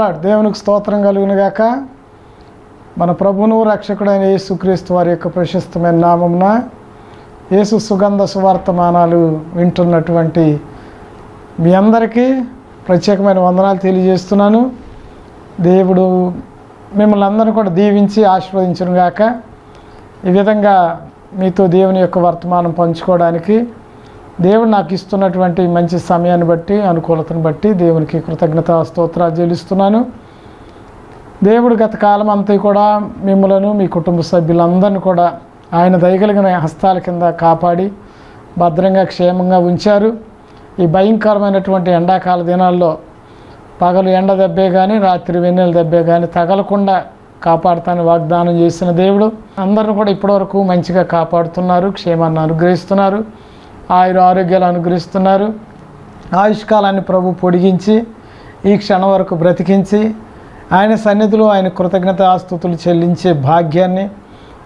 Praise దేవునికి స్తోత్రం కలుగునుగాక మన ప్రభును రక్షకుడైన యేసుక్రీస్తు వారి యొక్క ప్రశస్తమైన నామమున యేసు సుగంధ సువార్తమానాలు వింటున్నటువంటి మీ అందరికీ ప్రత్యేకమైన వందనాలు తెలియజేస్తున్నాను. దేవుడు మిమ్మల్ని అందరూ కూడా దీవించి ఆశీర్వదించును గాక. ఈ విధంగా మీతో దేవుని యొక్క వర్తమానం పంచుకోవడానికి దేవుడు నాకు ఇస్తున్నటువంటి మంచి సమయాన్ని బట్టి అనుకూలతను బట్టి దేవునికి కృతజ్ఞత స్తోత్రాలు చెల్లిస్తున్నాను. దేవుడు గత కాలం అంతా కూడా మిమ్మలను మీ కుటుంబ సభ్యులందరినీ కూడా ఆయన దయగలిగిన హస్తాల కింద కాపాడి భద్రంగా క్షేమంగా ఉంచారు. ఈ భయంకరమైనటువంటి ఎండాకాల దినాల్లో పగలు ఎండ దెబ్బే కానీ రాత్రి వెన్నెల దెబ్బే కానీ తగలకుండా కాపాడుతానని వాగ్దానం చేసిన దేవుడు. అందరిని కూడా ఇప్పటివరకు మంచిగా కాపాడుతున్నారు క్షేమాన్ని అనుగ్రహిస్తున్నారు. ఆయుర ఆరోగ్యాలు అనుగ్రహిస్తున్నారు. ఆయుష్కాలాన్ని ప్రభు పొడిగించి ఈ క్షణం వరకు బ్రతికించి ఆయన సన్నిధిలో ఆయన కృతజ్ఞత ఆస్తుతులు చెల్లించే భాగ్యాన్ని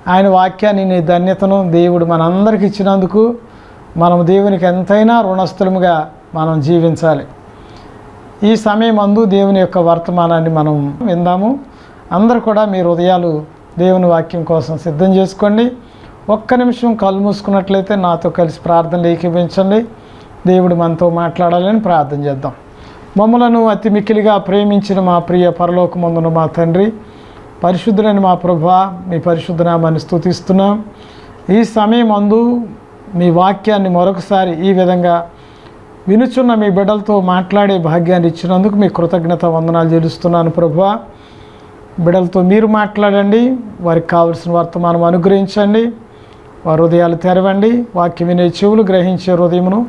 ఆయన వాక్యాన్ని నీ ధన్యతను దేవుడు మనందరికి ఇచ్చినందుకు మనం దేవునికి ఎంతైనా రుణస్థులముగా మనం జీవించాలి. ఈ సమయం అందు దేవుని యొక్క వర్తమానాన్ని మనం విందాము. అందరూ కూడా మీ హృదయాలు దేవుని వాక్యం కోసం సిద్ధం చేసుకోండి. ఒక్క నిమిషం కళ్ళు మూసుకున్నట్లయితే నాతో కలిసి ప్రార్థనలు ఏకీపించండి దేవుడు మనతో మాట్లాడాలని ప్రార్థన చేద్దాం. మమ్మలను అతి మిక్కిలిగా ప్రేమించిన మా ప్రియ పరలోకమందున మా తండ్రి పరిశుద్ధులైన మా ప్రభా మీ పరిశుద్ధనామాన్ని స్థుతిస్తున్నాం ఈ సమయం అందు మీ వాక్యాన్ని మరొకసారి ఈ విధంగా వినుచున్న మీ బిడ్డలతో మాట్లాడే భాగ్యాన్ని ఇచ్చినందుకు మీ కృతజ్ఞత వందనాలు చెల్లిస్తున్నాను ప్రభా. బిడ్డలతో మీరు మాట్లాడండి వారికి కావలసిన వర్తమానం అనుగ్రహించండి. వారి హృదయాలు తెరవండి. వాక్యం వినే చెవులు గ్రహించే హృదయమును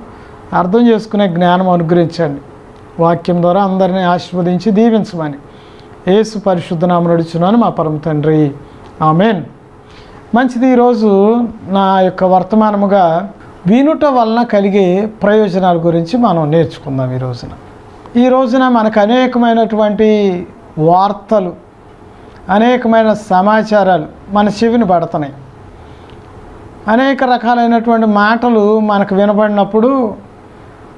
అర్థం చేసుకునే జ్ఞానం అనుగ్రహించండి. వాక్యం ద్వారా అందరినీ ఆశీర్వదించి దీవించమని ఏసు పరిశుద్ధ నామం నడుచున్నాను మా పరమ తండ్రి. ఆమెన్. మంచిది ఈరోజు నా యొక్క వర్తమానముగా వినుట వలన కలిగే ప్రయోజనాల గురించి మనం నేర్చుకుందాం ఈ రోజున. ఈ రోజున మనకు అనేకమైనటువంటి వార్తలు అనేకమైన సమాచారాలు మన చెవిని పడుతున్నాయి. అనేక రకాలైనటువంటి మాటలు మనకు వినబడినప్పుడు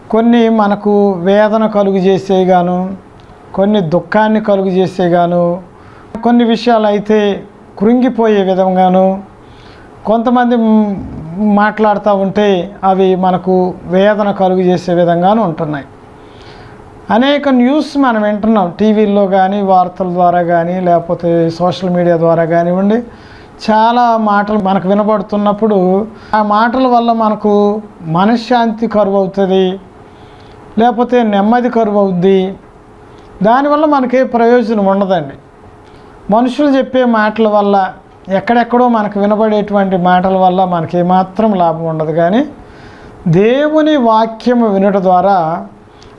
కొన్ని మనకు వేదన కలుగు చేసేగాను కొన్ని దుఃఖాన్ని కలుగు చేసేగాను కొన్ని విషయాలు అయితే కృంగిపోయే విధంగాను కొంతమంది మాట్లాడుతూ ఉంటే అవి మనకు వేదన కలుగు చేసే విధంగాను ఉంటున్నాయి. అనేక న్యూస్ మనం వింటున్నాం టీవీల్లో కానీ వార్తల ద్వారా కానీ లేకపోతే సోషల్ మీడియా ద్వారా కానివ్వండి చాలా మాటలు మనకు వినబడుతున్నప్పుడు ఆ మాటల వల్ల మనకు మనశ్శాంతి కరువు అవుతుంది లేకపోతే నెమ్మది కరువు అవుద్ది దానివల్ల మనకే ప్రయోజనం ఉండదండి. మనుషులు చెప్పే మాటల వల్ల ఎక్కడెక్కడో మనకు వినబడేటువంటి మాటల వల్ల మనకి మాత్రం లాభం ఉండదు. కానీ దేవుని వాక్యం వినడం ద్వారా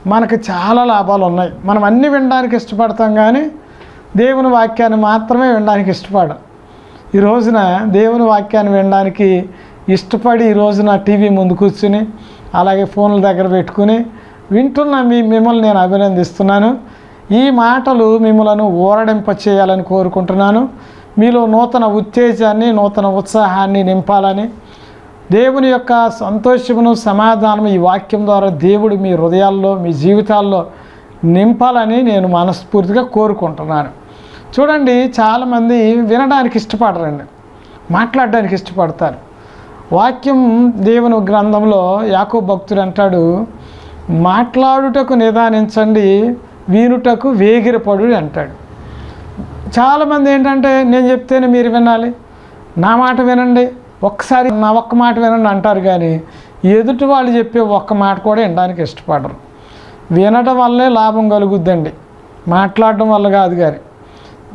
మనకు చాలా లాభాలు ఉన్నాయి. మనం అన్నీ వినడానికి ఇష్టపడతాం కానీ దేవుని వాక్యాన్ని మాత్రమే వినడానికి ఇష్టపడం. ఈ రోజున దేవుని వాక్యాన్ని వినడానికి ఇష్టపడి ఈ రోజున టీవీ ముందు కూర్చుని అలాగే ఫోన్ల దగ్గర పెట్టుకుని వింటున్న మీ మిమ్మల్ని నేను అభినందిస్తున్నాను. ఈ మాటలు మిమ్మలను ఊరడింప చేయాలని కోరుకుంటున్నాను. మీలో నూతన ఉత్తేజాన్ని నూతన ఉత్సాహాన్ని నింపాలని దేవుని యొక్క సంతోషమును సమాధానం ఈ వాక్యం ద్వారా దేవుడు మీ హృదయాల్లో మీ జీవితాల్లో నింపాలని నేను మనస్ఫూర్తిగా కోరుకుంటున్నాను. చూడండి చాలామంది వినడానికి ఇష్టపడరండి. మాట్లాడడానికి ఇష్టపడతారు. వాక్యం దేవుని గ్రంథంలో యాకో భక్తుడు అంటాడు మాట్లాడుటకు నిదానించండి వీనుటకు వేగిరపడు అంటాడు. చాలామంది ఏంటంటే నేను చెప్తేనే మీరు వినాలి. నా మాట వినండి. ఒక్కసారి నా ఒక్క మాట వినండి అంటారు కానీ ఎదుటి వాళ్ళు చెప్పే ఒక్క మాట కూడా వినడానికి ఇష్టపడరు. వినడం వల్లే లాభం కలుగుద్దండి. మాట్లాడడం వల్ల కాదు కానీ.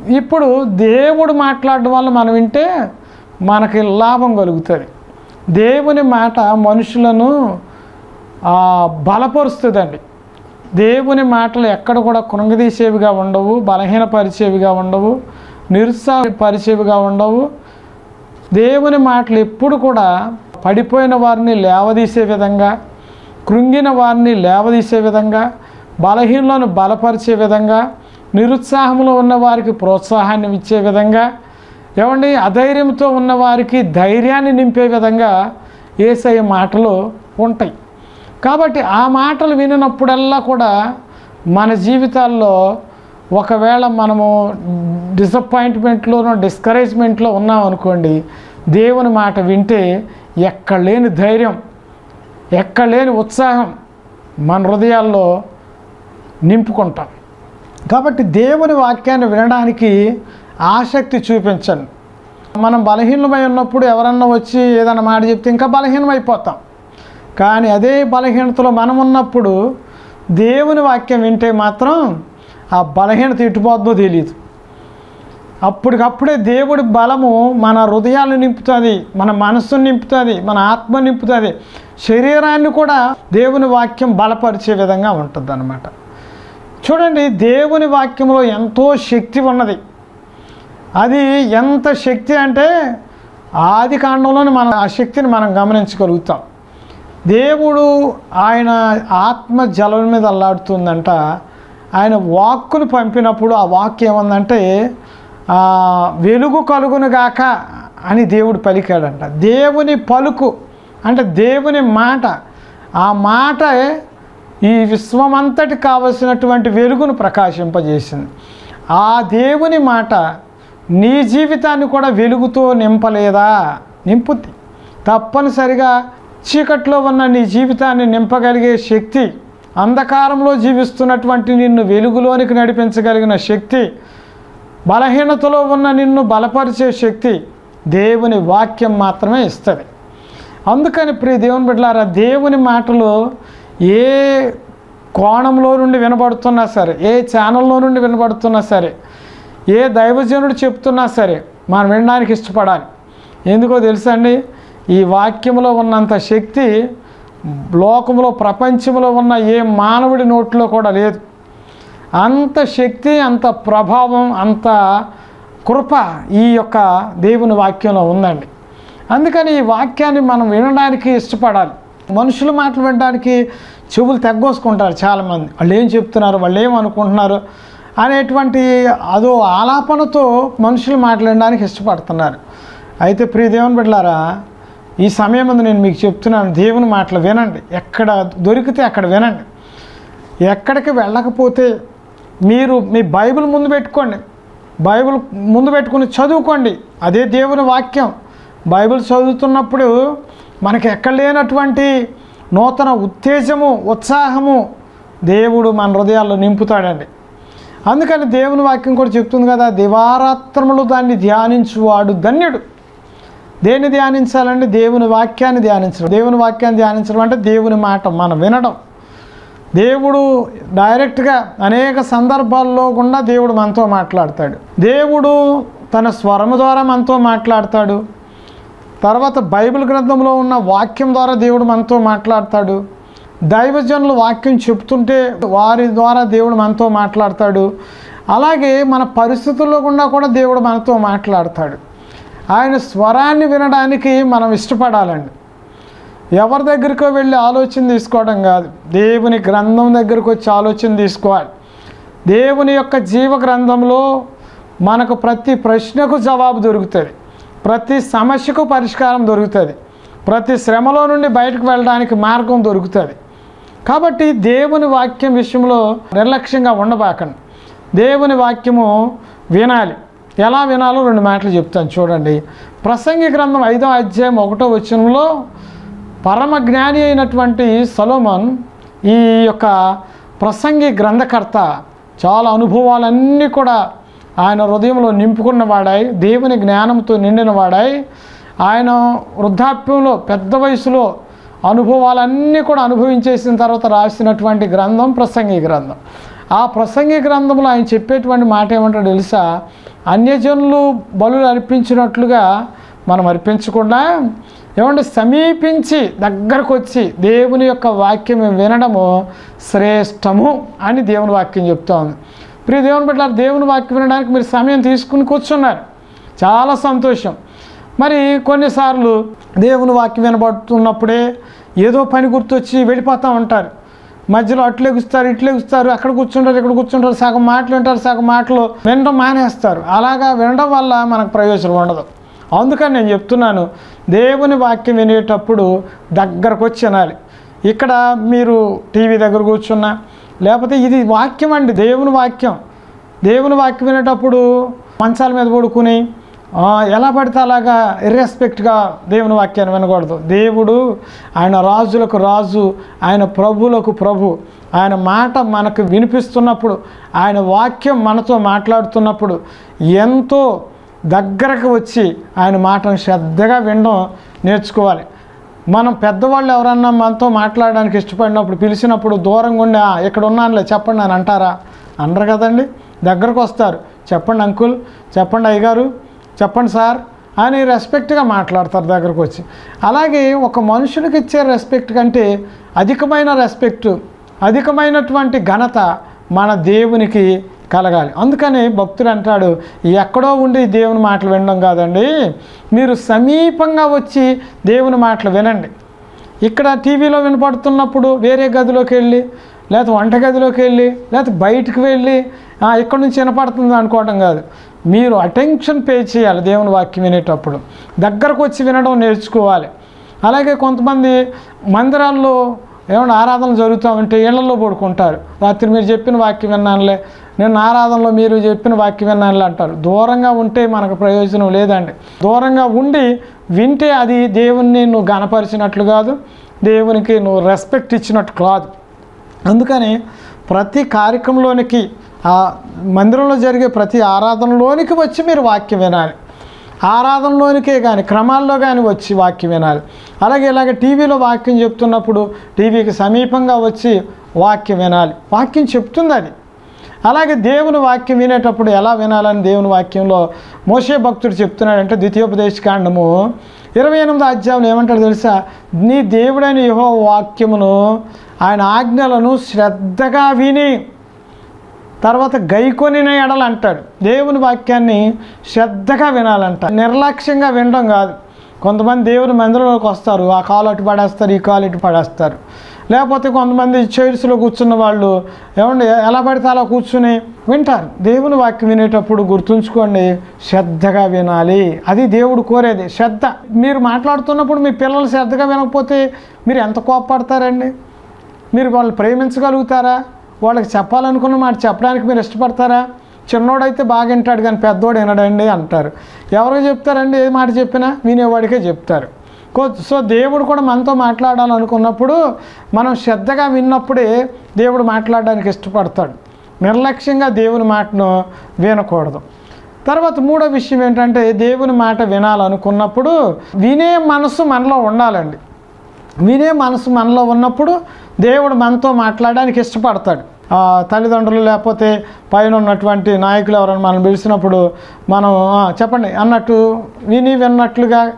ఇప్పుడు దేవుడు మాట్లాడడం వల్ల మనం వింటే మనకి లాభం కలుగుతుంది. దేవుని మాట మనుషులను బలపరుస్తుందండి. దేవుని మాటలు ఎక్కడ కూడా కృంగదీసేవిగా ఉండవు బలహీనపరిచేవిగా ఉండవు నిరుత్సాహపరిచేవిగా ఉండవు. దేవుని మాటలు ఎప్పుడు కూడా పడిపోయిన వారిని లేవదీసే విధంగా కృంగిన వారిని లేవదీసే విధంగా బలహీనలను బలపరిచే విధంగా నిరుత్సాహంలో ఉన్న వారికి ప్రోత్సాహాన్ని ఇచ్చే విధంగా ఏమండి అధైర్యంతో ఉన్న వారికి ధైర్యాన్ని నింపే విధంగా ఏసఐ మాటలు ఉంటాయి. కాబట్టి ఆ మాటలు వినినప్పుడల్లా కూడా మన జీవితాల్లో ఒకవేళ మనము డిసప్పాయింట్మెంట్లోనో డిస్కరేజ్మెంట్లో ఉన్నాం అనుకోండి దేవుని మాట వింటే ఎక్కడ లేని ధైర్యం ఎక్కడ లేని ఉత్సాహం మన హృదయాల్లో నింపుకుంటాం. కాబట్టి దేవుని వాక్యాన్ని వినడానికి ఆసక్తి చూపించండి. మనం బలహీనమై ఉన్నప్పుడు ఎవరన్నా వచ్చి ఏదైనా మాట చెప్తే ఇంకా బలహీనమైపోతాం. కానీ అదే బలహీనతలో మనం ఉన్నప్పుడు దేవుని వాక్యం వింటే మాత్రం ఆ బలహీనత ఇటుపోద్దో తెలియదు అప్పటికప్పుడే దేవుడి బలము మన హృదయాలు నింపుతుంది మన మనస్సును నింపుతుంది మన ఆత్మ నింపుతుంది శరీరాన్ని కూడా దేవుని వాక్యం బలపరిచే విధంగా ఉంటుంది చూడండి దేవుని వాక్యంలో ఎంతో శక్తి ఉన్నది. అది ఎంత శక్తి అంటే ఆది కాండంలోనే మనం ఆ శక్తిని మనం గమనించగలుగుతాం. దేవుడు ఆయన ఆత్మ జలం మీద అల్లాడుతుందంట. ఆయన వాక్కును పంపినప్పుడు ఆ వాక్యం ఏమందంటే వెలుగు కలుగునుగాక అని దేవుడు పలికాడంట. దేవుని పలుకు అంటే దేవుని మాట. ఆ మాట ఈ విశ్వమంతటి కావలసినటువంటి వెలుగును ప్రకాశింపజేసింది. ఆ దేవుని మాట నీ జీవితాన్ని కూడా వెలుగుతో నింపలేదా? నింపుద్ది. తప్పనిసరిగా చీకట్లో ఉన్న నీ జీవితాన్ని నింపగలిగే శక్తి అంధకారంలో జీవిస్తున్నటువంటి నిన్ను వెలుగులోనికి నడిపించగలిగిన శక్తి బలహీనతలో ఉన్న నిన్ను బలపరిచే శక్తి దేవుని వాక్యం మాత్రమే ఇస్తుంది. అందుకని ప్రియ దేవుని బిడ్డలారా దేవుని మాటలో ఏ కోణంలో నుండి వినబడుతున్నా సరే ఏ ఛానల్లో నుండి వినబడుతున్నా సరే ఏ దైవజనుడు చెప్తున్నా సరే మనం వినడానికి ఇష్టపడాలి. ఎందుకో తెలుసండి ఈ వాక్యంలో ఉన్నంత శక్తి లోకంలో ప్రపంచంలో ఉన్న ఏ మానవుడి నోట్లో కూడా లేదు. అంత శక్తి అంత ప్రభావం అంత కృప ఈ యొక్క దేవుని వాక్యంలో ఉందండి. అందుకని ఈ వాక్యాన్ని మనం వినడానికి ఇష్టపడాలి. మనుషుల మాటలు వినడానికి చెవులు తగ్గోసుకుంటారు చాలామంది. వాళ్ళు ఏం చెప్తున్నారు వాళ్ళు ఏం అనుకుంటున్నారు అనేటువంటి అదో ఆలాపనతో మనుషులు మాట్లాడడానికి ఇష్టపడుతున్నారు. అయితే ప్రియ దేవుని బిడ్డలారా ఈ సమయం ముందు నేను మీకు చెప్తున్నాను దేవుని మాటలు వినండి. ఎక్కడ దొరికితే అక్కడ వినండి. ఎక్కడికి వెళ్ళకపోతే మీరు మీ బైబిల్ ముందు పెట్టుకోండి. బైబిల్ ముందు పెట్టుకుని చదువుకోండి. అదే దేవుని వాక్యం. బైబిల్ చదువుతున్నప్పుడు మనకి ఎక్కడ లేనటువంటి నూతన ఉత్తేజము ఉత్సాహము దేవుడు మన హృదయాల్లో నింపుతాడండి. అందుకని దేవుని వాక్యం కూడా చెప్తుంది కదా దివారాత్రములు దాన్ని ధ్యానించువాడు ధన్యుడు. దేన్ని ధ్యానించాలంటే దేవుని వాక్యాన్ని ధ్యానించడం. దేవుని వాక్యాన్ని ధ్యానించడం అంటే దేవుని మాట మనం వినడం. దేవుడు డైరెక్ట్గా అనేక సందర్భాల్లో కూడా దేవుడు మనతో మాట్లాడతాడు. దేవుడు తన స్వరము ద్వారా మనతో మాట్లాడతాడు. తర్వాత బైబిల్ గ్రంథంలో ఉన్న వాక్యం ద్వారా దేవుడు మనతో మాట్లాడతాడు. దైవజనులు వాక్యం చెప్తుంటే వారి ద్వారా దేవుడు మనతో మాట్లాడతాడు. అలాగే మన పరిస్థితుల్లో గుండా కూడా దేవుడు మనతో మాట్లాడతాడు. ఆయన స్వరాన్ని వినడానికి మనం ఇష్టపడాలండి. ఎవరి దగ్గరికో వెళ్ళి ఆలోచన తీసుకోవడం కాదు. దేవుని గ్రంథం దగ్గరకు వచ్చి ఆలోచన తీసుకోవాలి. దేవుని యొక్క జీవ గ్రంథంలో మనకు ప్రతి ప్రశ్నకు జవాబు దొరుకుతుంది. ప్రతి సమస్యకు పరిష్కారం దొరుకుతుంది. ప్రతి శ్రమలో నుండి బయటకు వెళ్ళడానికి మార్గం దొరుకుతుంది. కాబట్టి దేవుని వాక్యం విషయంలో నిర్లక్ష్యంగా ఉండబాకండి. దేవుని వాక్యము వినాలి. ఎలా వినాలో రెండు మాటలు చెప్తాను చూడండి. ప్రసంగి గ్రంథం ఐదో అధ్యాయం ఒకటో వచనంలో పరమ జ్ఞాని అయినటువంటి సలోమన్ ఈ యొక్క ప్రసంగి గ్రంథకర్త చాలా అనుభవాలన్నీ కూడా ఆయన హృదయంలో నింపుకున్న వాడాయి దేవుని జ్ఞానంతో నిండిన వాడాయి ఆయన వృద్ధాప్యంలో పెద్ద వయసులో అనుభవాలన్నీ కూడా అనుభవించేసిన తర్వాత రాసినటువంటి గ్రంథం ప్రసంగి గ్రంథం. ఆ ప్రసంగి గ్రంథంలో ఆయన చెప్పేటువంటి మాట ఏమంటాడో తెలుసా? అన్యజనులు బలు అర్పించినట్లుగా మనం అర్పించకుండా ఏమంటే సమీపించి దగ్గరకు వచ్చి దేవుని యొక్క వాక్యం వినడము శ్రేష్టము అని దేవుని వాక్యం చెప్తోంది. ప్రియ దేవుని బిడ్డ దేవుని వాక్యం వినడానికి మీరు సమయం తీసుకుని కూర్చున్నారు. చాలా సంతోషం. మరి కొన్నిసార్లు దేవుని వాక్యం వినబడుతున్నప్పుడే ఏదో పని గుర్తొచ్చి వెళ్ళిపోతూ ఉంటారు. మధ్యలో అట్లు ఎగుస్తారు ఇట్లు ఎగుస్తారు అక్కడ కూర్చుంటారు ఇక్కడ కూర్చుంటారు సగం మాటలు వింటారు సగం మాటలు వినడం మానేస్తారు. అలాగా వినడం వల్ల మనకు ప్రయోజనం ఉండదు. అందుకని నేను చెప్తున్నాను దేవుని వాక్యం వినేటప్పుడు దగ్గరకు వచ్చి వినాలి. ఇక్కడ మీరు టీవీ దగ్గర కూర్చున్నా లేకపోతే ఇది వాక్యం అండి దేవుని వాక్యం. దేవుని వాక్యం వినేటప్పుడు మంచాల మీద పడుకుని ఎలా పడితే అలాగా ఇర్రెస్పెక్ట్గా దేవుని వాక్యాన్ని వినకూడదు. దేవుడు ఆయన రాజులకు రాజు ఆయన ప్రభులకు ప్రభు. ఆయన మాట మనకు వినిపిస్తున్నప్పుడు ఆయన వాక్యం మనతో మాట్లాడుతున్నప్పుడు ఎంతో దగ్గరకు వచ్చి ఆయన మాటను శ్రద్ధగా వినడం నేర్చుకోవాలి. మనం పెద్దవాళ్ళు ఎవరన్నా మనతో మాట్లాడడానికి ఇష్టపడినప్పుడు పిలిచినప్పుడు దూరంగా ఉండి ఇక్కడ ఉన్నానులే చెప్పండి అని అంటారా? అనరు కదండి. దగ్గరకు వస్తారు. చెప్పండి అంకుల్ చెప్పండి అయ్యగారు చెప్పండి సార్ అని రెస్పెక్ట్గా మాట్లాడతారు దగ్గరకు వచ్చి. అలాగే ఒక మనుషునికి ఇచ్చే రెస్పెక్ట్ కంటే అధికమైన రెస్పెక్ట్ అధికమైనటువంటి ఘనత మన దేవునికి కలగాలి. అందుకని భక్తుడు అంటాడు ఎక్కడో ఉండి దేవుని మాటలు వినడం కాదండి. మీరు సమీపంగా వచ్చి దేవుని మాటలు వినండి. ఇక్కడ టీవీలో వినపడుతున్నప్పుడు వేరే గదిలోకి వెళ్ళి లేకపోతే వంటగదిలోకి వెళ్ళి లేకపోతే బయటకు వెళ్ళి ఇక్కడ నుంచి వినపడుతుంది అనుకోవడం కాదు. మీరు అటెన్షన్ పే చేయాలి దేవుని వాక్యం వినేటప్పుడు. దగ్గరకు వచ్చి వినడం నేర్చుకోవాలి. అలాగే కొంతమంది మందిరాల్లో ఏమైనా ఆరాధన జరుగుతూ ఉంటే ఇళ్ళలో పడుకుంటారు. రాత్రి మీరు చెప్పిన వాక్యం విన్నానులే నేను ఆరాధనలో మీరు చెప్పిన వాక్యం విన్నాను అంటారు. దూరంగా ఉంటే మనకు ప్రయోజనం లేదండి. దూరంగా ఉండి వింటే అది దేవుణ్ణి నువ్వు గనపరిచినట్లు కాదు దేవునికి నువ్వు రెస్పెక్ట్ ఇచ్చినట్టు కాదు. అందుకని ప్రతి కార్యక్రమంలోనికి ఆ మందిరంలో జరిగే ప్రతి ఆరాధనలోనికి వచ్చి మీరు వాక్యం వినాలి. ఆరాధనలోనికే కానీ క్రమాల్లో కానీ వచ్చి వాక్యం వినాలి. అలాగే ఇలాగ టీవీలో వాక్యం చెప్తున్నప్పుడు టీవీకి సమీపంగా వచ్చి వాక్యం వినాలి. వాక్యం చెప్తుంది అది. అలాగే దేవుని వాక్యం వినేటప్పుడు ఎలా వినాలని దేవుని వాక్యంలో మోసే భక్తుడు చెప్తున్నాడంటే ద్వితీయోపదేశ కాండము ఇరవై ఎనిమిది అధ్యాయంలో ఏమంటాడు తెలుసా? నీ దేవుడైన యహో వాక్యమును ఆయన ఆజ్ఞలను శ్రద్ధగా విని తర్వాత గైకొనిన ఎడలు అంటాడు. దేవుని వాక్యాన్ని శ్రద్ధగా వినాలంట. నిర్లక్ష్యంగా వినడం కాదు. కొంతమంది దేవుని మందిరంలోకి వస్తారు. ఆ కాలు అటు పడేస్తారు ఈ కాలు ఇటు పడేస్తారు. లేకపోతే కొంతమంది చైర్స్లో కూర్చున్న వాళ్ళు ఏమండి ఎలా పడితే అలా కూర్చుని వింటారు. దేవుని వాక్యం వినేటప్పుడు గుర్తుంచుకోండి శ్రద్ధగా వినాలి. అది దేవుడు కోరేది. శ్రద్ధ. మీరు మాట్లాడుతున్నప్పుడు మీ పిల్లలు శ్రద్ధగా వినకపోతే మీరు ఎంత కోపపడతారండి? మీరు వాళ్ళు ప్రేమించగలుగుతారా? వాళ్ళకి చెప్పాలనుకున్న మాట చెప్పడానికి మీరు ఇష్టపడతారా? చిన్నోడైతే బాగా వింటాడు కానీ పెద్దోడు వినడండి అంటారు. ఎవరికి చెప్తారండి? ఏ మాట చెప్పినా వినేవాడికే చెప్తారు. సో దేవుడు కూడా మనతో మాట్లాడాలనుకున్నప్పుడు మనం శ్రద్ధగా విన్నప్పుడే దేవుడు మాట్లాడడానికి ఇష్టపడతాడు. నిర్లక్ష్యంగా దేవుని మాటను వినకూడదు. తర్వాత మూడో విషయం ఏంటంటే దేవుని మాట వినాలనుకున్నప్పుడు వినే మనసు మనలో ఉండాలండి. వినే మనసు మనలో ఉన్నప్పుడు దేవుడు మనతో మాట్లాడడానికి ఇష్టపడతాడు. తల్లిదండ్రులు లేకపోతే పైన ఉన్నటువంటి నాయకులు ఎవరైనా మనం పిలిచినప్పుడు మనం చెప్పండి అన్నట్టు విని విన్నట్లుగా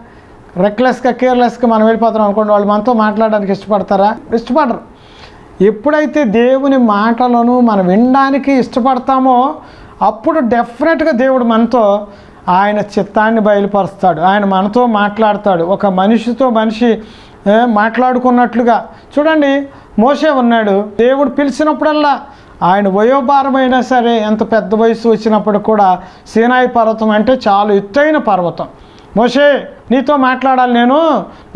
రెక్లెస్గా కేర్లెస్గా మనం వెళ్ళిపోతున్నాం అనుకోండి వాళ్ళు మనతో మాట్లాడడానికి ఇష్టపడతారా? ఇష్టపడరు. ఎప్పుడైతే దేవుని మాటలను మనం వినడానికి ఇష్టపడతామో అప్పుడు డెఫినెట్గా దేవుడు మనతో ఆయన చిత్తాన్ని బయలుపరుస్తాడు. ఆయన మనతో మాట్లాడతాడు. ఒక మనిషితో మనిషి మాట్లాడుకున్నట్లుగా. చూడండి మోసే ఉన్నాడు. దేవుడు పిలిచినప్పుడల్లా ఆయన వయోభారమైనా సరే ఎంత పెద్ద వయసు వచ్చినప్పుడు కూడా సీనాయి పర్వతం అంటే చాలా ఎత్తైన పర్వతం. మోషే నీతో మాట్లాడాలి నేను.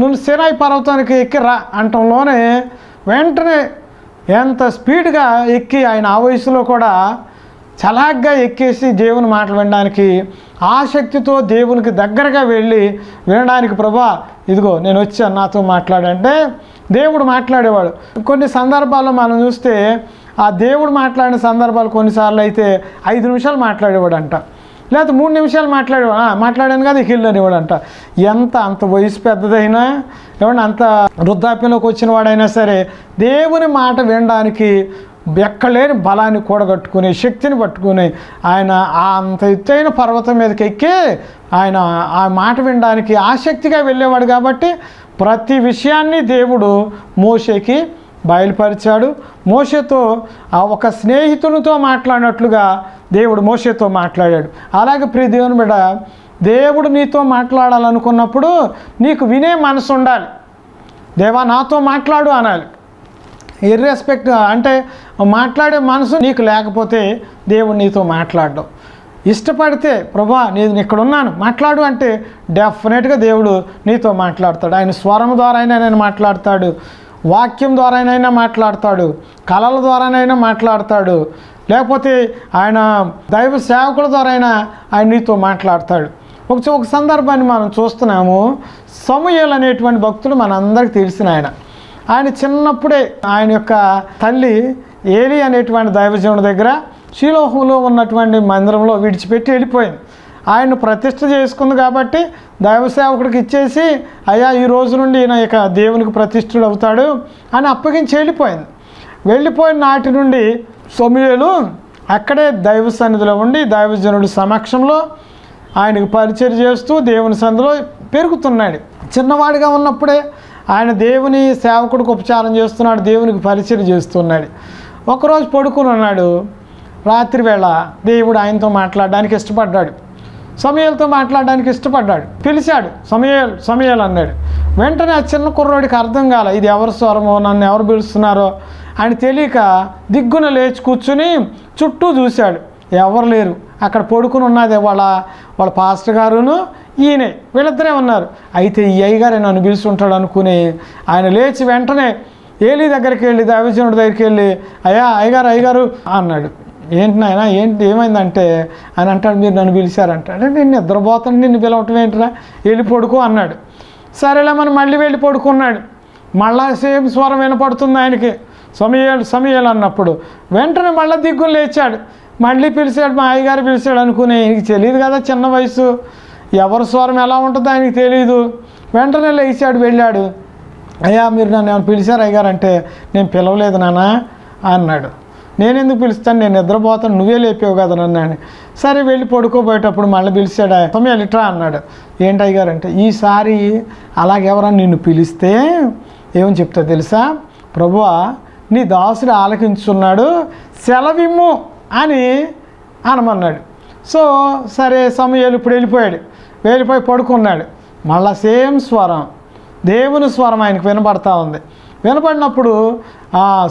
నువ్వు సిరాయి పర్వతానికి ఎక్కి రా అంటంలోనే వెంటనే ఎంత స్పీడ్గా ఎక్కి ఆయన ఆ వయసులో కూడా చలాగ్గా ఎక్కేసి దేవుని మాటలు వినడానికి ఆసక్తితో దేవునికి దగ్గరగా వెళ్ళి వినడానికి ప్రభా ఇదిగో నేను వచ్చాను నాతో మాట్లాడంటే దేవుడు మాట్లాడేవాడు. కొన్ని సందర్భాల్లో మనం చూస్తే ఆ దేవుడు మాట్లాడిన సందర్భాలు కొన్నిసార్లు అయితే ఐదు నిమిషాలు మాట్లాడేవాడు అంట లేకపోతే మూడు నిమిషాలు మాట్లాడే. మాట్లాడాను కదా హిల్ అనేవాడు ఎంత అంత వయసు పెద్దదైనా ఏమన్నా అంత వృద్ధాప్యంలోకి వచ్చిన వాడైనా సరే దేవుని మాట వినడానికి ఎక్కలేని బలాన్ని కూడగట్టుకుని శక్తిని పట్టుకుని ఆయన ఆ అంత ఎత్తైన పర్వతం మీదకి ఎక్కి ఆయన ఆ మాట వినడానికి ఆసక్తిగా వెళ్ళేవాడు కాబట్టి ప్రతి విషయాన్ని దేవుడు మోసేకి బయలుపరిచాడు. మోషతో ఆ ఒక స్నేహితునితో మాట్లాడినట్లుగా దేవుడు మోషతో మాట్లాడాడు. అలాగే ప్రియ దేవుని బిడ దేవుడు నీతో మాట్లాడాలనుకున్నప్పుడు నీకు వినే మనసు ఉండాలి. దేవా నాతో మాట్లాడు అనాలి. ఇర్రెస్పెక్ట్ అంటే మాట్లాడే మనసు నీకు లేకపోతే దేవుడు నీతో మాట్లాడడం. ఇష్టపడితే ప్రభా నేను ఇక్కడ ఉన్నాను మాట్లాడు అంటే డెఫినెట్గా దేవుడు నీతో మాట్లాడతాడు. ఆయన స్వరం ద్వారానే నేను మాట్లాడతాడు. వాక్యం ద్వారానైనా మాట్లాడతాడు కళల ద్వారానైనా మాట్లాడతాడు లేకపోతే ఆయన దైవ సేవకుల ద్వారా అయినా ఆయన నీతో మాట్లాడతాడు. ఒక ఒక సందర్భాన్ని మనం చూస్తున్నాము. సమూహలు అనేటువంటి భక్తులు మనందరికీ తెలిసిన ఆయన. ఆయన చిన్నప్పుడే ఆయన యొక్క తల్లి ఏలి అనేటువంటి దైవజనుడి దగ్గర శిలోహంలో ఉన్నటువంటి మందిరంలో విడిచిపెట్టి వెళ్ళిపోయింది. ఆయన ప్రతిష్ఠ చేసుకుంది కాబట్టి దైవ సేవకుడికి ఇచ్చేసి అయ్యా ఈ రోజు నుండి ఈయన ఇక దేవునికి ప్రతిష్ఠుడు అవుతాడు అని అప్పగించి వెళ్ళిపోయింది. వెళ్ళిపోయిన నాటి నుండి సొమ్యులు అక్కడే దైవ సన్నిధిలో ఉండి దైవజనుడి సమక్షంలో ఆయనకు పరిచయం చేస్తూ దేవుని సందులో పెరుగుతున్నాడు. చిన్నవాడిగా ఉన్నప్పుడే ఆయన దేవుని సేవకుడికి ఉపచారం చేస్తున్నాడు దేవునికి పరిచయం చేస్తున్నాడు. ఒకరోజు పడుకుని ఉన్నాడు. రాత్రి వేళ దేవుడు ఆయనతో మాట్లాడడానికి ఇష్టపడ్డాడు. సమయాలతో మాట్లాడడానికి ఇష్టపడ్డాడు. పిలిచాడు సమయాలు సమయాలు అన్నాడు. వెంటనే ఆ చిన్న కుర్రోడికి అర్థం కాల ఇది ఎవరి స్వరమో నన్ను ఎవరు పిలుస్తున్నారో? ఆయన తెలియక దిగ్గున లేచి కూర్చుని చుట్టూ చూశాడు. ఎవరు లేరు. అక్కడ పడుకుని ఉన్నది వాళ్ళ వాళ్ళ పాస్టర్ గారును ఈయనే. వీళ్ళిద్దరే ఉన్నారు. అయితే ఈ అయ్యగారే నన్ను పిలుస్తుంటాడు అనుకుని ఆయన లేచి వెంటనే ఏలి దగ్గరికి వెళ్ళి దైవజనుడి దగ్గరికి వెళ్ళి అయ్యా అయ్యగారు అయ్యగారు అన్నాడు. ఏంటి నాయన ఏంటి ఏమైందంటే అని అంటాడు మీరు నన్ను పిలిచారంట. నేను నిద్రపోతాను నిన్ను పిలవటం ఏంటిరా? వెళ్ళి పడుకో అన్నాడు. సరేలే మనం మళ్ళీ వెళ్ళి పడుకున్నాడు. మళ్ళా సేమ్ స్వరం వినపడుతుంది ఆయనకి. సమయాలు సమయాలు అన్నప్పుడు వెంటనే మళ్ళీ దిగ్గులు లేచాడు. మళ్ళీ పిలిచాడు మా అయ్యగారు పిలిచాడు అనుకునే ఆయనకి తెలియదు కదా చిన్న వయసు ఎవరి స్వరం ఎలా ఉంటుందో ఆయనకి తెలియదు వెంటనే లేచాడు వెళ్ళాడు. అయ్యా మీరు నన్ను ఏమైనా పిలిచారు అయ్యగారు? అంటే నేను పిలవలేదు నాన్న అన్నాడు. నేనెందుకు పిలుస్తాను? నేను నిద్రపోతాను. నువ్వే లేపావు కదా నన్ను అని. సరే వెళ్ళి పడుకోబోయేటప్పుడు మళ్ళీ పిలిచాడు? సమయాలు లిట్రా అన్నాడు. ఏంటయ్య గారు అంటే ఈసారి అలాగెవరన్నా నిన్ను పిలిస్తే ఏమని చెప్తా తెలుసా? ప్రభువా నీ దాసుడు ఆలకించున్నాడు. సెలవిమ్ము అని అనమన్నాడు. సో సరే సమయాలు ఇప్పుడు వెళ్ళిపోయాడు. వెళ్ళిపోయి పడుకున్నాడు. మళ్ళా సేమ్ స్వరం. దేవుని స్వరం ఆయనకు వినబడతా ఉంది. వినపడినప్పుడు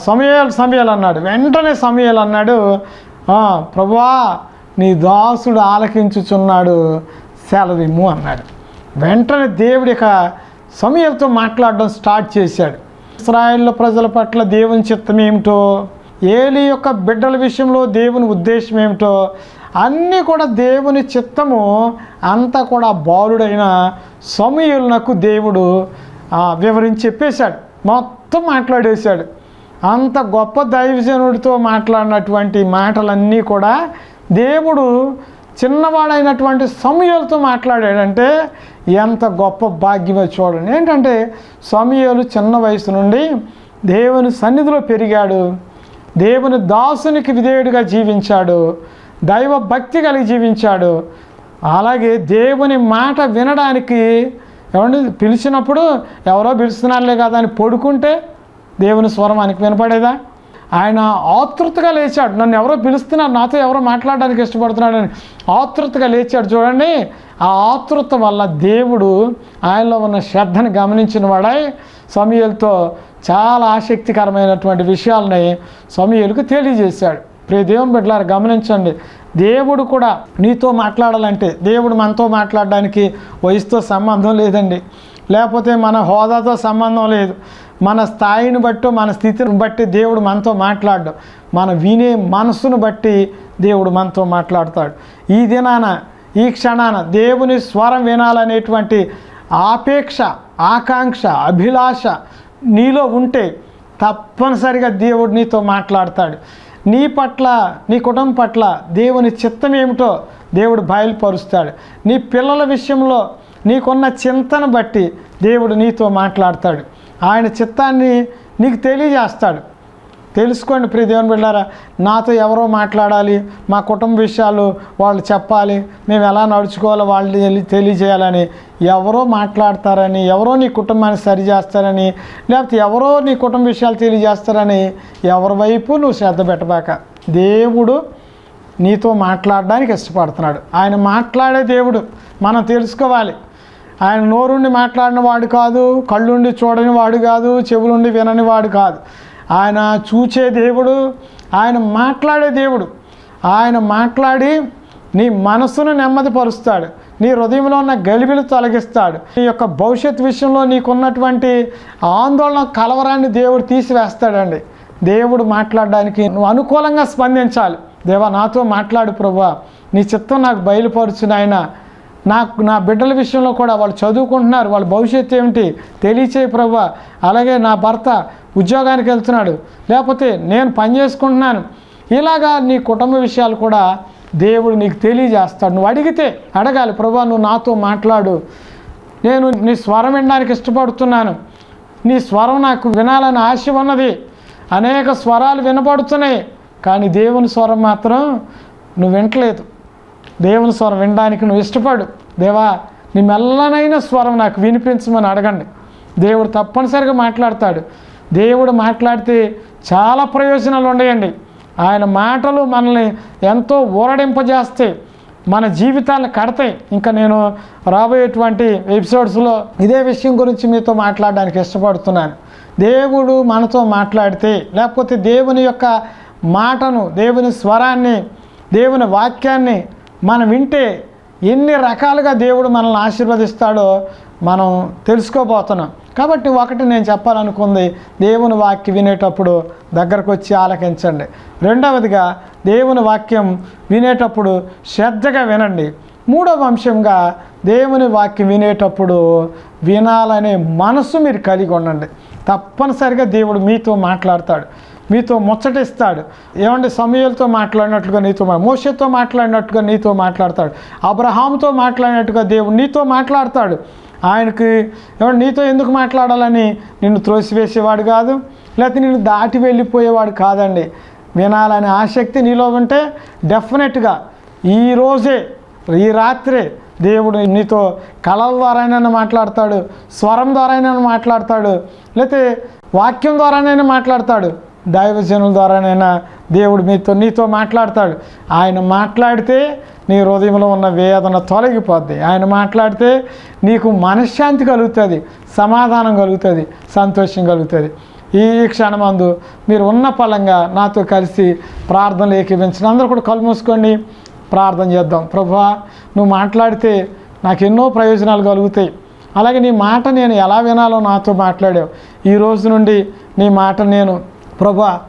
సమయాలు సమయాలు అన్నాడు. వెంటనే సమయాలు అన్నాడు ప్రభువా నీ దాసుడు ఆలకించుచున్నాడు సెలవిమ్ము అన్నాడు. వెంటనే దేవుడి యొక్క సమయంతో మాట్లాడడం స్టార్ట్ చేశాడు. ఇస్రాయిల్ ప్రజల పట్ల దేవుని చిత్తం ఏమిటో ఏలి యొక్క బిడ్డల విషయంలో దేవుని ఉద్దేశం ఏమిటో అన్నీ కూడా దేవుని చిత్తము అంతా కూడా బాలుడైన సమయులకు దేవుడు వివరించి చెప్పేశాడు. మొత్తం మాట్లాడేశాడు. అంత గొప్ప దైవజనుడితో మాట్లాడినటువంటి మాటలన్నీ కూడా దేవుడు చిన్నవాడైనటువంటి సమయాలతో మాట్లాడాడంటే ఎంత గొప్ప భాగ్యమో చూడండి. ఏంటంటే సమయాలు చిన్న వయసు నుండి దేవుని సన్నిధిలో పెరిగాడు. దేవుని దాసునికి విధేయుడిగా జీవించాడు. దైవ భక్తి కలిగి జీవించాడు. అలాగే దేవుని మాట వినడానికి ఏమండి? పిలిచినప్పుడు ఎవరో పిలుస్తున్నారులే కదా అని పడుకుంటే దేవుని స్వరం ఆయనకి వినపడేదా? ఆయన ఆతృతగా లేచాడు. నన్ను ఎవరో పిలుస్తున్నారు నాతో ఎవరో మాట్లాడడానికి ఇష్టపడుతున్నాడని ఆతృతగా లేచాడు. చూడండి ఆ ఆతృత వల్ల దేవుడు ఆయనలో ఉన్న శ్రద్ధను గమనించిన వాడై సమయలతో చాలా ఆసక్తికరమైనటువంటి విషయాలని సమయలకు తెలియజేశాడు. ప్రియ దేవుని బిడ్డలారా గమనించండి. దేవుడు కూడా నీతో మాట్లాడాలంటే దేవుడు మనతో మాట్లాడడానికి వయసుతో సంబంధం లేదండి. లేకపోతే మన హోదాతో సంబంధం లేదు. మన స్థాయిని బట్టి మన స్థితిని బట్టి దేవుడు మనతో మాట్లాడడం. మన వినే మనసును బట్టి దేవుడు మనతో మాట్లాడతాడు. ఈ దినాన ఈ క్షణాన దేవుని స్వరం వినాలనేటువంటి ఆపేక్ష ఆకాంక్ష అభిలాష నీలో ఉంటే తప్పనిసరిగా దేవుడు నీతో మాట్లాడతాడు. నీ పట్ల నీ కుటుంబం పట్ల దేవుని చిత్తం ఏమిటో దేవుడు బయలుపరుస్తాడు. నీ పిల్లల విషయంలో నీకున్న చింతను బట్టి దేవుడు నీతో మాట్లాడతాడు. ఆయన చిత్తాన్ని నీకు తెలియజేస్తాడు. తెలుసుకోండి ప్రియ దేవుని బిడ్డారా నాతో ఎవరో మాట్లాడాలి మా కుటుంబ విషయాలు వాళ్ళు చెప్పాలి మేము ఎలా నడుచుకోవాలో వాళ్ళు తెలి- తెలియజేయాలని ఎవరో మాట్లాడతారని ఎవరో నీ కుటుంబాన్ని సరి చేస్తారని లేకపోతే ఎవరో నీ కుటుంబ విషయాలు తెలియజేస్తారని ఎవరి వైపు నువ్వు శ్రద్ధ పెట్టబాక. దేవుడు నీతో మాట్లాడడానికి ఇష్టపడుతున్నాడు. ఆయన మాట్లాడే దేవుడు. మనం తెలుసుకోవాలి. ఆయన నోరుండి మాట్లాడిన వాడు కాదు కళ్ళుండి చూడని వాడు కాదు చెవులుండి వినని వాడు కాదు. ఆయన చూచే దేవుడు ఆయన మాట్లాడే దేవుడు. ఆయన మాట్లాడి నీ మనసును నెమ్మదిపరుస్తాడు. నీ హృదయంలో ఉన్న గలిబిలు తొలగిస్తాడు. నీ యొక్క భవిష్యత్ విషయంలో నీకున్నటువంటి ఆందోళన కలవరాన్ని దేవుడు తీసివేస్తాడండి. దేవుడు మాట్లాడడానికి నువ్వు అనుకూలంగా స్పందించాలి. దేవా నాతో మాట్లాడు ప్రభా నీ చిత్తం నాకు బయలుపరుచు ఆయన నాకు నా బిడ్డల విషయంలో కూడా వాళ్ళు చదువుకుంటున్నారు. వాళ్ళ భవిష్యత్తు ఏమిటి? తెలియచేయి ప్రభా. అలాగే నా భర్త ఉద్యోగానికి వెళ్తున్నాడు. లేకపోతే నేను పని చేసుకుంటున్నాను. ఇలాగా నీ కుటుంబ విషయాలు కూడా దేవుడు నీకు తెలియజేస్తాడు. నువ్వు అడిగితే అడగాలి ప్రభా నువ్వు నాతో మాట్లాడు. నేను నీ స్వరం వినడానికి ఇష్టపడుతున్నాను. నీ స్వరం నాకు వినాలని ఆశ ఉన్నది. అనేక స్వరాలు వినపడుతున్నాయి. కానీ దేవుని స్వరం మాత్రం నువ్వు వింటలేదు దేవుని స్వరం వినడానికి నువ్వు ఇష్టపడు. దేవా నీ మెల్లనైన స్వరం నాకు వినిపించమని అడగండి. దేవుడు తప్పనిసరిగా మాట్లాడతాడు. దేవుడు మాట్లాడితే చాలా ప్రయోజనాలు ఉన్నాయండి ఆయన మాటలు మనల్ని ఎంతో ఊరడింపజేస్తాయి మన జీవితాలను కడతాయి. ఇంకా నేను రాబోయేటువంటి ఎపిసోడ్స్లో ఇదే విషయం గురించి మీతో మాట్లాడడానికి ఇష్టపడుతున్నాను. దేవుడు మనతో మాట్లాడితే లేకపోతే దేవుని యొక్క మాటను దేవుని స్వరాన్ని దేవుని వాక్యాన్ని మనం వింటే ఎన్ని రకాలుగా దేవుడు మనల్ని ఆశీర్వదిస్తాడో మనం తెలుసుకోబోతున్నాం. కాబట్టి ఒకటి నేను చెప్పాలనుకుంది దేవుని వాక్యం వినేటప్పుడు దగ్గరకు వచ్చి ఆలకించండి. రెండవదిగా దేవుని వాక్యం వినేటప్పుడు శ్రద్ధగా వినండి. మూడవ అంశంగా దేవుని వాక్యం వినేటప్పుడు వినాలనే మనసు మీరు కలిగి ఉండండి. తప్పనిసరిగా దేవుడు మీతో మాట్లాడతాడు. మీతో ముచ్చటిస్తాడు. ఏమంటే సమయాలతో మాట్లాడినట్లుగా నీతో మా మోషతో మాట్లాడినట్టుగా నీతో మాట్లాడతాడు. అబ్రహాంతో మాట్లాడినట్టుగా దేవుడు నీతో మాట్లాడతాడు. ఆయనకి ఏమంటే నీతో ఎందుకు మాట్లాడాలని నిన్ను త్రోసివేసేవాడు కాదు లేకపోతే నిన్ను దాటి వెళ్ళిపోయేవాడు కాదండి. వినాలనే ఆసక్తి నీలో ఉంటే డెఫినెట్గా ఈ రోజే ఈ రాత్రే దేవుడు నీతో కళల ద్వారానైనా మాట్లాడతాడు స్వరం ద్వారానైనా మాట్లాడతాడు లేకపోతే వాక్యం ద్వారానైనా మాట్లాడతాడు. దైవజనుల ద్వారానైనా దేవుడు మీతో నీతో మాట్లాడతాడు. ఆయన మాట్లాడితే నీ హృదయంలో ఉన్న వేదన తొలగిపోద్ది. ఆయన మాట్లాడితే నీకు మనశ్శాంతి కలుగుతుంది సమాధానం కలుగుతుంది సంతోషం కలుగుతుంది. ఈ క్షణమందు మీరు ఉన్న పలంగా నాతో కలిసి ప్రార్థనలు ఏకీపించిన అందరూ కూడా కళ్ళు మూసుకోండి. ప్రార్థన చేద్దాం. ప్రభా నువ్వు మాట్లాడితే నాకు ఎన్నో ప్రయోజనాలు కలుగుతాయి. అలాగే నీ మాట నేను ఎలా వినాలో నాతో మాట్లాడావు. ఈ రోజు నుండి నీ మాట నేను ప్రభా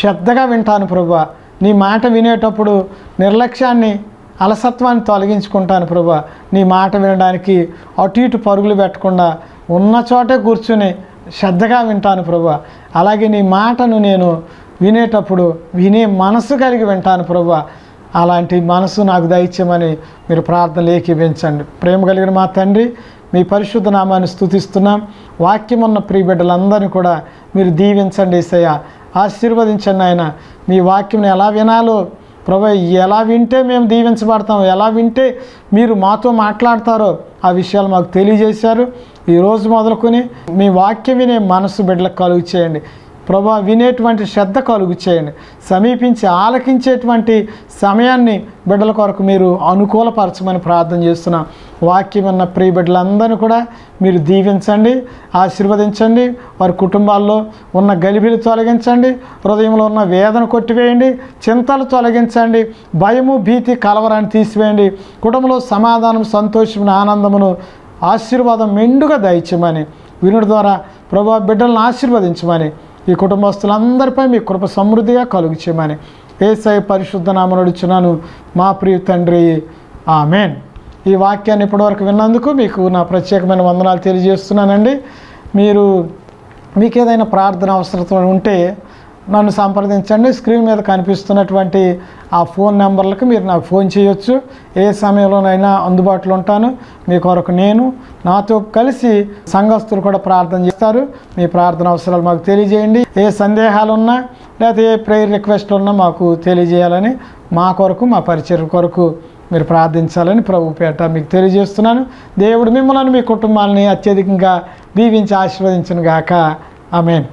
శ్రద్ధగా వింటాను ప్రభా. నీ మాట వినేటప్పుడు నిర్లక్ష్యాన్ని అలసత్వాన్ని తొలగించుకుంటాను ప్రభా. నీ మాట వినడానికి అటు ఇటు పరుగులు పెట్టకుండా ఉన్న చోటే కూర్చుని శ్రద్ధగా వింటాను ప్రభా. అలాగే నీ మాటను నేను వినేటప్పుడు వినే మనసు కలిగి వింటాను ప్రభా. అలాంటి మనసు నాకు దయచేయమని మీరు ప్రార్థనలు ఏకీవించండి ప్రేమ కలిగిన మా తండ్రి మీ పరిశుద్ధ నామాన్ని స్థుతిస్తున్నాం వాక్యం ఉన్న ప్రియ కూడా మీరు దీవించండి ఏసయ్య. ఆశీర్వదించండి ఆయన. మీ వాక్యం ఎలా వినాలో ప్రభు ఎలా వింటే మేము దీవించబడతాం ఎలా వింటే మీరు మాతో మాట్లాడతారో ఆ విషయాలు మాకు తెలియజేశారు. ఈరోజు మొదలుకొని మీ వాక్యం వినే మనసు బిడ్డలకు కలుగు చేయండి. ప్రభా వినేటువంటి శ్రద్ధ కలుగు చేయండి. సమీపించి ఆలకించేటువంటి సమయాన్ని బిడ్డల కొరకు మీరు అనుకూలపరచమని ప్రార్థన చేస్తున్నాం. వాక్యం ఉన్న ప్రియ బిడ్డలందరినీ కూడా మీరు దీవించండి ఆశీర్వదించండి వారి కుటుంబాల్లో ఉన్న గలిబిలు తొలగించండి హృదయంలో ఉన్న వేదన కొట్టివేయండి చింతలు తొలగించండి భయము భీతి కలవరాన్ని తీసివేయండి. కుటుంబంలో సమాధానం సంతోషం ఆనందమును ఆశీర్వాదం మెండుగా దయచమని వినుడి ద్వారా ప్రభా బిడ్డలను ఆశీర్వదించమని ఈ కుటుంబస్తులందరిపై మీ కృప సమృద్ధిగా కలుగు చేయమని ఏసై పరిశుద్ధ నామనుడుచున్నాను మా ప్రియ తండ్రి ఆమెన్. ఈ వాక్యాన్ని ఇప్పటివరకు విన్నందుకు మీకు నా ప్రత్యేకమైన వందనాలు తెలియజేస్తున్నానండి. మీరు మీకు ఏదైనా ప్రార్థన అవసరం ఉంటే నన్ను సంప్రదించండి. స్క్రీన్ మీద కనిపిస్తున్నటువంటి ఆ ఫోన్ నెంబర్లకు మీరు నాకు ఫోన్ చేయొచ్చు. ఏ సమయంలోనైనా అందుబాటులో ఉంటాను. మీ కొరకు నేను నాతో కలిసి సంఘస్థులు కూడా ప్రార్థన చేస్తారు. మీ ప్రార్థన అవసరాలు మాకు తెలియజేయండి. ఏ సందేహాలు ఉన్నా లేకపోతే ఏ ప్రేయర్ రిక్వెస్ట్ ఉన్నా మాకు తెలియజేయాలని మా కొరకు మా పరిచయం కొరకు మీరు ప్రార్థించాలని ప్రభు పేట మీకు తెలియజేస్తున్నాను. దేవుడు మిమ్మల్ని మీ కుటుంబాలని అత్యధికంగా దీవించి ఆశీర్వదించను గాక ఆమెన్.